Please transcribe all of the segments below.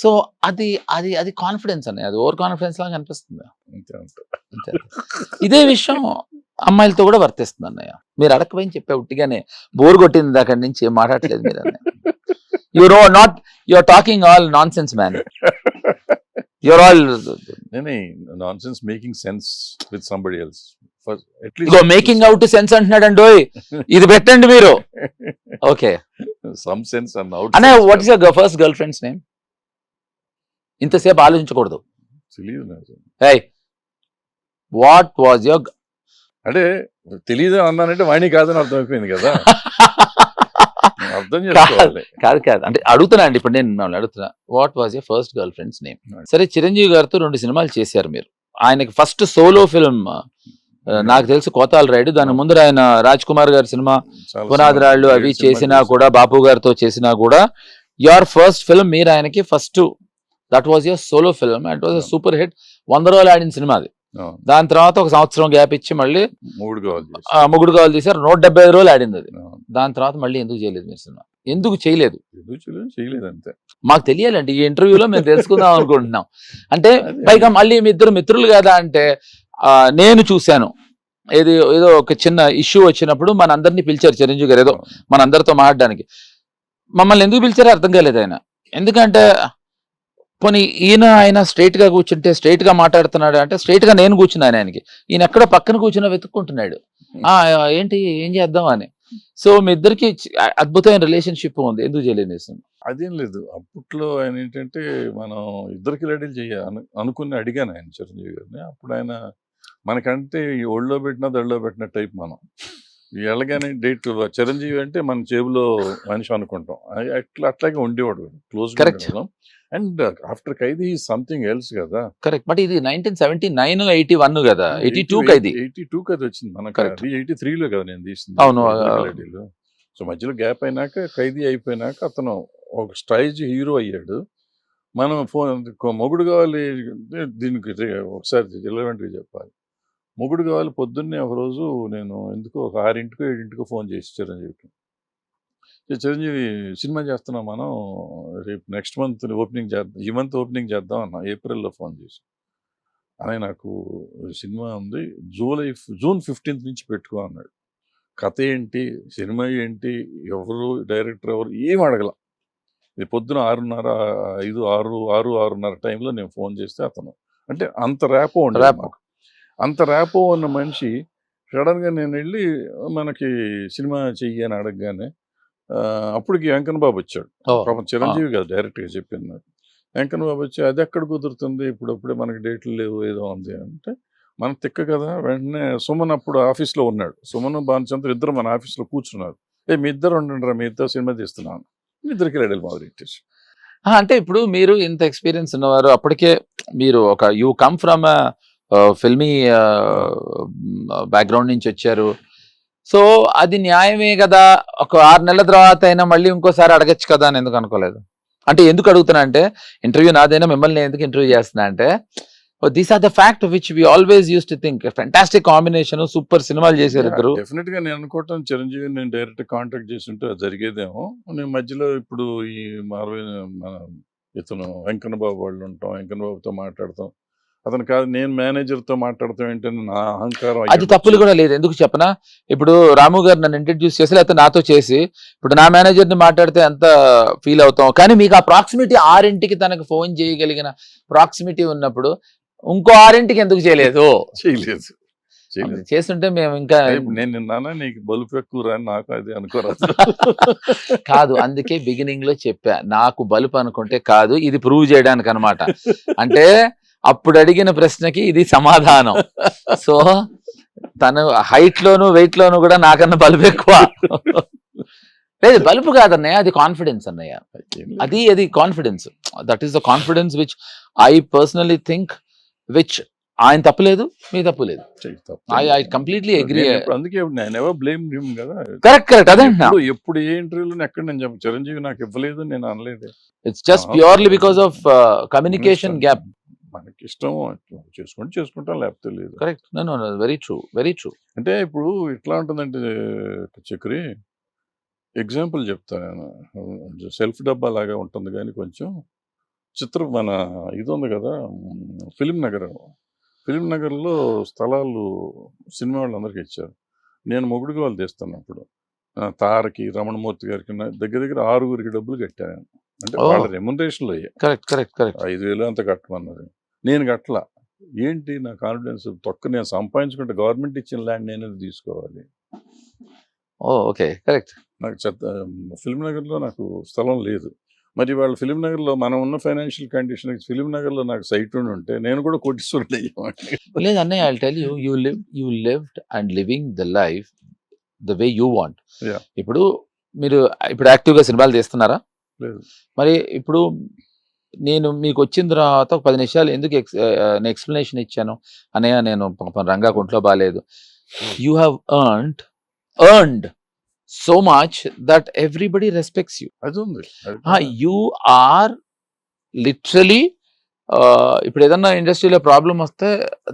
So అది అది అది కాన్ఫిడెన్స్ అని అది ఓవర్ కాన్ఫిడెన్స్ లాగా అనిపిస్తుంది. ఇదే విషయం అమ్మాయిలతో కూడా వర్తిస్తుంది అన్నయ్య. మీరు అడగపోయి చెప్పే ఉట్టిగానే బోర్ కొట్టింది అక్కడి నుంచి ఏం మాట్లాడలేదు మీరు you know not you're talking all nonsense man your all nonsense making sense with somebody else making out sense అంటున్నాడండి ఓయ్. ఇది పెట్టండి మీరు. Okay some sense and out అనే what is your first girlfriend's name ఇంతసేపు ఆలోచించకూడదు. వాట్ వాజ్ యువర్ అంటే తెలియదు అన్నానంటే వాణి కాదని అర్థమైపోయింది కదా. అర్థం చేసుకోవాలి. కాదు కాదు అంటే అడుగుతున్నా అండి ఇప్పుడు నేను మిమ్మల్ని అడుగుతున్నా. What was your first girlfriend's name సరే చిరంజీవి గారితో రెండు సినిమాలు చేశారు మీరు. ఆయనకి ఫస్ట్ సోలో ఫిల్మ్ నాకు తెలిసి కోతాల్ రైడ్ దాని ముందర ఆయన రాజ్ కుమార్ గారి సినిమా చాలా పునాది రాళ్ళు అవి చేసినా. కూడా బాపు గారితో చేసినా కూడా యువర్ ఫస్ట్ ఫిల్మ్ మీరు ఆయనకి first that was your solo film and was super hit వంద రోజులు ఆడిన సినిమా అది. దాని తర్వాత ఒక సంవత్సరం గ్యాప్ ఇచ్చి మళ్ళీ మూడు కావాలి ముగ్గురు కావాలి తీశారు నూట డెబ్బై ఐదు రోజులు ఆడింది అది. దాని తర్వాత మళ్ళీ ఎందుకు చేయలేదు మీరు సినిమా? ఎందుకు చేయలేదు? చేయలేదు? అంతే. మాకు తెలియాలండి. ఈ ఇంటర్వ్యూలో మేము తెలుసుకుందాం అనుకుంటున్నాం. అంటే. పైగా మళ్ళీ మీ ఇద్దరు మిత్రులు కదా అంటే నేను చూశాను. ఏది ఏదో ఒక చిన్న ఇష్యూ వచ్చినప్పుడు మన అందరినీ పిలిచారు. చిరంజీవి గారు ఏదో మన అందరితో మాట్లాడడానికి. మమ్మల్ని ఎందుకు పిలిచారో అర్థం కాలేదు ఆయన. ఎందుకంటే పోనీ ఈయన ఆయన స్ట్రైట్గా కూర్చుంటే స్ట్రైట్గా మాట్లాడుతున్నాడు అంటే స్ట్రైట్గా నేను కూర్చున్నాను ఆయనకి. ఈయన ఎక్కడో పక్కన కూర్చున్న వెతుక్కుంటున్నాడు. ఆ ఏంటి ఏం చేద్దాం అని. సో మీ ఇద్దరికి అద్భుతమైన రిలేషన్షిప్ ఉంది. ఎందుకు సినిమా? అదేం లేదు. అప్పట్లో ఆయన ఏంటంటే మనం ఇద్దరికి రెడీలు చేయ అను అనుకుని అడిగాను ఆయన చిరంజీవి గారిని. అప్పుడు ఆయన మనకంటే ఒళ్ళో పెట్టినా దళ్ళో పెట్టిన టైప్ మనం. ఎలాగని డేట్ చిరంజీవి అంటే మన జేబులో మనిషి అనుకుంటాం. అట్లా అట్లాగే ఉండేవాడు close Correct. And after Khaidi something else కదా. కరెక్ట్. బట్ ఇది nineteen seventy nine eighty one కదా. ఎయిటీ టూ ఇది ఎయిటీ టూ కదా వచ్చింది Correct. అది ఎయిటీ త్రీలో కదా నేను తీసింది. అవును. సో మధ్యలో గ్యాప్ అయినాక ఖైదీ అయిపోయినాక అతను ఒక స్టైజ్ హీరో అయ్యాడు. మనం ఫోన్ మొగుడు కావాలి అంటే దీనికి ఒకసారి రిలవెంట్గా చెప్పాలి. మొగుడు కావాలి పొద్దున్నే ఒక రోజు నేను ఎందుకో ఒక ఆరింటికో ఏడింటికో ఫోన్ చేసి చిరంజీవికి "ఏ చిరంజీవి సినిమా చేస్తున్నాం మనం రేపు నెక్స్ట్ మంత్ ఓపెనింగ్ చేద్దాం ఈ మంత్ ఓపెనింగ్ చేద్దాం అన్న ఏప్రిల్లో ఫోన్ చేసి అని నాకు సినిమా ఉంది జూలై జూన్ ఫిఫ్టీన్త్ నుంచి పెట్టుకో అన్నాడు కథ ఏంటి సినిమా ఏంటి ఎవరు డైరెక్టర్ ఎవరు ఏం అడగల ఇది పొద్దున ఆరున్నర ఐదు ఆరు ఆరు ఆరున్నర టైంలో నేను ఫోన్ చేస్తే అతను అంటే అంత ర్యాపో. మాకు. అంత ర్యాపో ఉన్న మనిషి సడన్గా నేను వెళ్ళి మనకి సినిమా చెయ్యి అని అడగగానే అప్పటికి వెంకన్న బాబు వచ్చాడు. పాపం చిరంజీవి గారు డైరెక్ట్గా చెప్పింది వెంకన్న బాబు వచ్చి అది ఎక్కడ కుదురుతుంది? ఇప్పుడు అప్పుడే మనకి డేట్లు లేవు ఏదో ఉంది అంటే మన తిక్క కదా వెంటనే సుమన్ అప్పుడు ఆఫీస్లో ఉన్నాడు. సుమన్ భానుచంద్ర ఇద్దరు మన ఆఫీస్లో కూర్చున్నారు. ఏ మీ ఇద్దరు ఉండండి మీ ఇద్దరు సినిమా తీస్తున్నాను మీ ఇద్దరికి రెడీ పెట్టేసి ఆ, అంటే ఇప్పుడు మీరు ఇంత ఎక్స్పీరియన్స్ ఉన్నవారు అప్పటికే మీరు ఒక you come from filmy background నుంచి వచ్చారు. సో అది న్యాయమే కదా ఒక ఆరు నెలల తర్వాత అయినా మళ్ళీ ఇంకోసారి అడగచ్చు కదా అని ఎందుకు అనుకోలేదు? అంటే ఎందుకు అడుగుతున్నా అంటే ఇంటర్వ్యూ నాదైనా మిమ్మల్ని ఎందుకు ఇంటర్వ్యూ చేస్తున్నా అంటే these are the fact which we always use to think fantastic combination super సినిమాలు చేశారు ఇద్దరు. డెఫినెట్గా నేను అనుకోవటం చిరంజీవి నేను డైరెక్ట్ కాంటాక్ట్ చేస్తుంటే అది జరిగేదేమో. నేను మధ్యలో ఇప్పుడు ఈ అరవై మన ఇతను వెంకన్న బాబు వాళ్ళు ఉంటాం వెంకన్న బాబుతో మాట్లాడతాం. అతను కాదు నేను మేనేజర్తో మాట్లాడతాం ఏంటని నా అహంకారం అది తప్పులు కూడా లేదు. ఎందుకు చెప్పనా? ఇప్పుడు రాము గారు నన్ను ఇంట్రడ్యూస్ చేసి లేకపోతే నాతో చేసి ఇప్పుడు నా మేనేజర్ని మాట్లాడితే ఎంత ఫీల్ అవుతాం? కానీ మీకు ఆ ప్రాక్సిమిటీ ఆరింటికి తనకు ఫోన్ చేయగలిగిన ప్రాక్సిమిటీ ఉన్నప్పుడు ఇంకో ఆరింటికి ఎందుకు చేయలేదు? చేయలేదు. చేస్తుంటే మేము ఇంకా నేను నిన్నానా నీకు బలుపు ఎక్కువ రా అని నాకు అది అనుకోరాదు కాదు అందుకే బిగినింగ్లో చెప్పా. నాకు బలుపు అనుకుంటే కాదు ఇది ప్రూవ్ చేయడానికి అన్నమాట అంటే అప్పుడు అడిగిన ప్రశ్నకి ఇది సమాధానం. సో తను హైట్ లోను వెయిట్ లోను కూడా నాకన్నా బలుపు ఎక్కువ. లేదు బలుపు కాదన్నయ్య అది కాన్ఫిడెన్స్ అన్నయ్య. అది అది confidence that is the confidence which I personally think which ఆయన తప్పులేదు మీ తప్పులేదు ఐ ఐ కంప్లీట్లీ అగ్రీ అందుకే బ్లేమ్ కదా. కరెక్ట్ కరెక్ట్ అదే ఎప్పుడు ఏ ఇంటర్వ్యూలో ఎక్కడ నేను చెప్ప చిరంజీవి నాకు ఇవ్వలేదు నేను అనలేదు. It's just purely because of communication gap మనకి ఇష్టం చేసుకుంటే చేసుకుంటాం లేకపోతే లేదు. Correct. No no very true very true. అంటే ఇప్పుడు ఎట్లా ఉంటుందంటే చక్రి ఎగ్జాంపుల్ చెప్తాను నేను. సెల్ఫ్ డబ్బా లాగా ఉంటుంది కానీ కొంచెం చిత్రం మన ఇది ఉంది కదా ఫిలిం నగర్. ఫిలిం నగర్లో స్థలాలు సినిమా వాళ్ళందరికీ ఇచ్చారు. నేను మొగుడుగా వాళ్ళు తీస్తాను అప్పుడు తారకి రమణమూర్తి గారికి దగ్గర దగ్గర ఆరుగురికి డబ్బులు కట్టాను అంటే. వాళ్ళ రెమ్యునరేషన్లో అయ్యాయి కరెక్ట్ కరెక్ట్ కరెక్ట్. ఐదు వేలు అంత కట్టమన్నారు. నేను కట్టలా ఏంటి నా కాన్ఫిడెన్స్ తొక్క నేను సంపాదించుకుంటే గవర్నమెంట్ ఇచ్చిన ల్యాండ్ నేను తీసుకోవాలి. Okay correct. నాకు చెత్త ఫిలిం నగర్లో నాకు స్థలం లేదు. మరి వాళ్ళ ఫిలిం నగర్లో మనం ఉన్న ఫైనాన్షియల్ కండిషన్ ఫిలిం నగర్లో నాకు సైట్ ఉండి ఉంటే నేను కూడా అయ్యేవాడిని. లేదు అన్నయ్య I tell you you live you lived and living the life the way you want. ఇప్పుడు మీరు ఇప్పుడు యాక్టివ్గా సినిమాలు తీస్తున్నారా? లేదు. మరి ఇప్పుడు నేను మీకు వచ్చిన తర్వాత ఒక పది నిమిషాలు ఎందుకు ఎక్స్ నేను ఎక్స్ప్లెనేషన్ ఇచ్చాను? అన్నయ్య నేను రంగా ఒంట్లో బాగాలేదు you have earned earned so much that everybody respects you you are literally ఇప్పుడు ఏదన్నా ఇండస్ట్రీలో ప్రాబ్లం వస్తే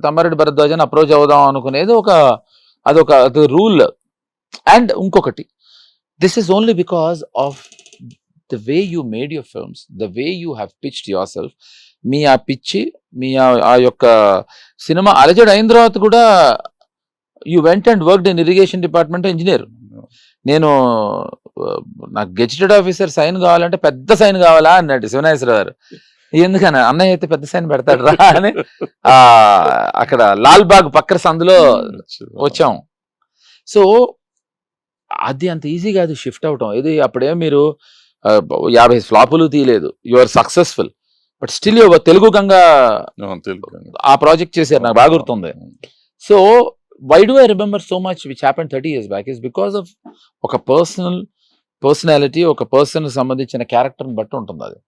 తమ్మారెడ్డి భరద్వాజన్ అప్రోచ్ అవుదాం అనుకునేది ఒక అదొక అది రూల్ అండ్ ఇంకొకటి this is only because of the way you made your films the way you have pitched yourself మీ ఆ పిచ్చి మీ ఆ- యొక్క సినిమా అలజడ్ అయిన తర్వాత కూడా you went and worked in irrigation department engineer నేను నాకు గెజిటెడ్ ఆఫీసర్ సైన్ కావాలంటే పెద్ద సైన్ కావాలా అన్నాడు శివనాగేశ్వర గారు. ఎందుకని? అన్నయ్య అయితే పెద్ద సైన్ పెడతాడు రా అని. ఆ అక్కడ లాల్ బాగ్ పక్కన సందులో వచ్చాం. సో అది అంత ఈజీ కాదు షిఫ్ట్ అవటం. ఇది అప్పుడే మీరు యాభై ఫ్లాపులు తీయలేదు. You are successful but still your Telugu Ganga ఆ, ప్రాజెక్ట్ చేశారు. నాకు బాగా గుర్తుంది. So why do I remember so much which happen thirty years back is because of ఒక పర్సనల్ పర్సనాలిటీ ఒక పర్సన్ సంబంధించిన క్యారెక్టర్ని బట్టి ఉంటుంది అది.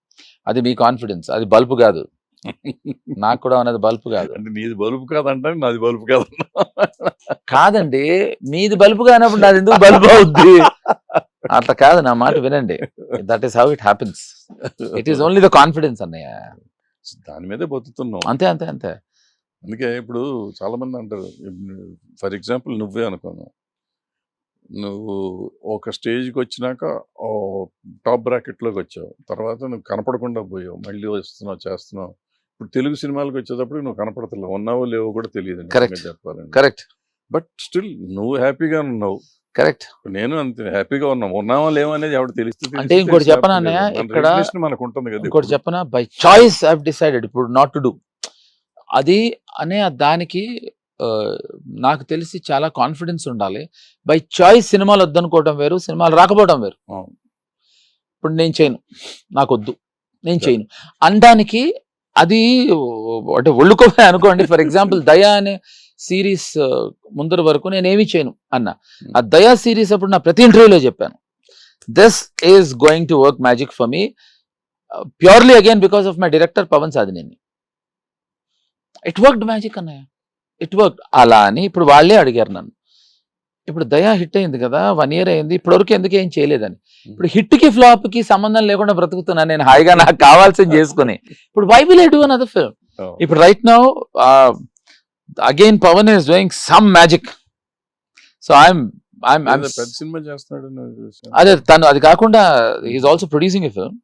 అది మీ కాన్ఫిడెన్స్ అది బల్బు కాదు. నాకు కూడా అనేది బల్బు కాదు. అంటే నీది బలుపు కాదంటే నాది బలుపు కాదన్నా కాదండి మీది బల్బు కానప్పుడు నాది ఎందుకు బల్బు అవుద్ది? అట్లా కాదు నా మాట వినండి. That is how it happens it is only the confidence అన్నయ్య. దాని మీదే బతుకుతున్నాం. అంతే అంతే అంతే. అందుకే ఇప్పుడు చాలా మంది అంటారు ఫర్ ఎగ్జాంపుల్ నువ్వే అనుకోను. నువ్వు ఒక స్టేజ్కి వచ్చినాక ఓ టాప్ బ్రాకెట్లోకి వచ్చావు. తర్వాత నువ్వు కనపడకుండా పోయావు. మళ్ళీ వస్తున్నావు చేస్తున్నావు. ఇప్పుడు తెలుగు సినిమాలకు వచ్చేటప్పుడు నువ్వు కనపడతలేవు. ఉన్నావో లేవో కూడా తెలియదు. చెప్పాలంటే. కరెక్ట్ బట్ స్టిల్ నువ్వు హ్యాపీగా ఉన్నావు. కరెక్ట్. నేను అంతే హ్యాపీగా ఉన్నాం. ఉన్నావా లేవా అనేది ఎవరు తెలిస్తే అంటే ఇంకోటి చెప్పనా ఇక్కడ మనకు ఉంటుంది కదా ఇంకోటి. చెప్పనా? బై చాయిస్ ఐ డిసైడెడ్ ఇప్పుడు నాట్ టు డూ అది అనే దానికి నాకు తెలిసి చాలా కాన్ఫిడెన్స్ ఉండాలి. బై చాయిస్ సినిమాలు వద్దనుకోవడం వేరు సినిమాలు రాకపోవడం వేరు. ఇప్పుడు నేను చేయను. నాకు వద్దు నేను చేయను. అనడానికి అది అంటే ఒళ్ళుకోవే అనుకోండి. ఫర్ ఎగ్జాంపుల్ దయా అనే సిరీస్ ముందర వరకు నేను ఏమీ చేయను అన్న. ఆ దయా సిరీస్ అప్పుడు నా ప్రతి ఇంటర్వ్యూలో చెప్పాను. This is going to work magic for me purely again because of my director Pavan Sadhineni it worked magic అన్నయ్య. ఇట్ వర్క్ అలా అని ఇప్పుడు వాళ్ళే అడిగారు నన్ను. ఇప్పుడు దయా హిట్ అయింది కదా వన్ ఇయర్ అయింది ఇప్పటివరకు ఎందుకు ఏం చేయలేదని. ఇప్పుడు హిట్కి ఫ్లాప్కి సంబంధం లేకుండా బ్రతుకుతున్నాను నేను హాయిగా నాకు కావాల్సింది చేసుకుని. ఇప్పుడు why will I do another film. ఇప్పుడు right now again Pavan is doing some magic so I'm. అదే తను అది కాకుండా is also producing a film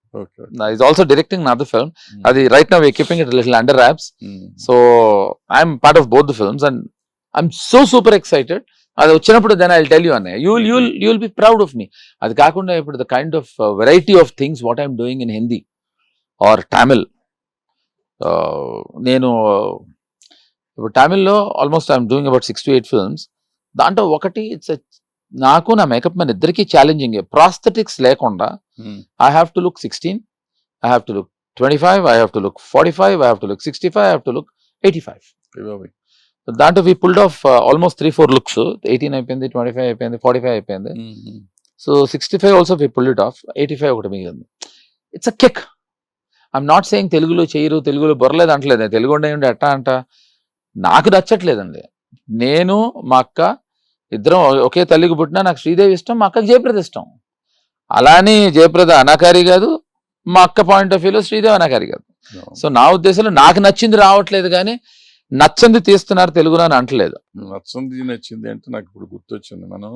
is also directing other film అది right now keeping it little under wraps um. So I'm part of both the films and I'm so super excited అది వచ్చినప్పుడు then I tell you అన్నయ్య you you'll you'll be proud of me అది కాకుండా ఇప్పుడు the kind of variety of things what I'm doing in Hindi or Tamil నేను ఇప్పుడు తమిళ్ళో almost I'm doing about six to eight films దాంట్లో ఒకటి it's నాకు నా మేకప్ మ్యాన్ ఇద్దరికి ఛాలెంజింగ్ ప్రాస్థెటిక్స్ లేకుండా um. I have to look 16, I have to look 25, I have to look 45, I have to look 65, I have to look 85. ఏ బాబోయ్. So దాంట్లో we pulled off almost three four looks eighteen అయిపోయింది twenty five అయిపోయింది forty five అయిపోయింది. So sixty five also we pulled it off eighty five ఒకటి మిగిలింది. It's a kick I'm not saying తెలుగులో చేయరు తెలుగులో బొరలేదు అంటలేదు. తెలుగు ఉండే ఉండే ఎట్టా అంట. నాకు నచ్చట్లేదండి. నేను మా అక్క ఇద్దరం ఒకే తల్లికి పుట్టినా నాకు శ్రీదేవి ఇష్టం మా అక్కకి జయప్రద ఇష్టం. అలానే జయప్రద అనాకారి కాదు మా అక్క పాయింట్ ఆఫ్ వ్యూలో శ్రీదేవి అనాకారి కాదు. సో నా ఉద్దేశంలో నాకు నచ్చింది రావట్లేదు కానీ నచ్చంది తీస్తున్నారు తెలుగులో అని అంటలేదు నచ్చింది నచ్చింది అంటే నాకు ఇప్పుడు గుర్తొచ్చింది. మనం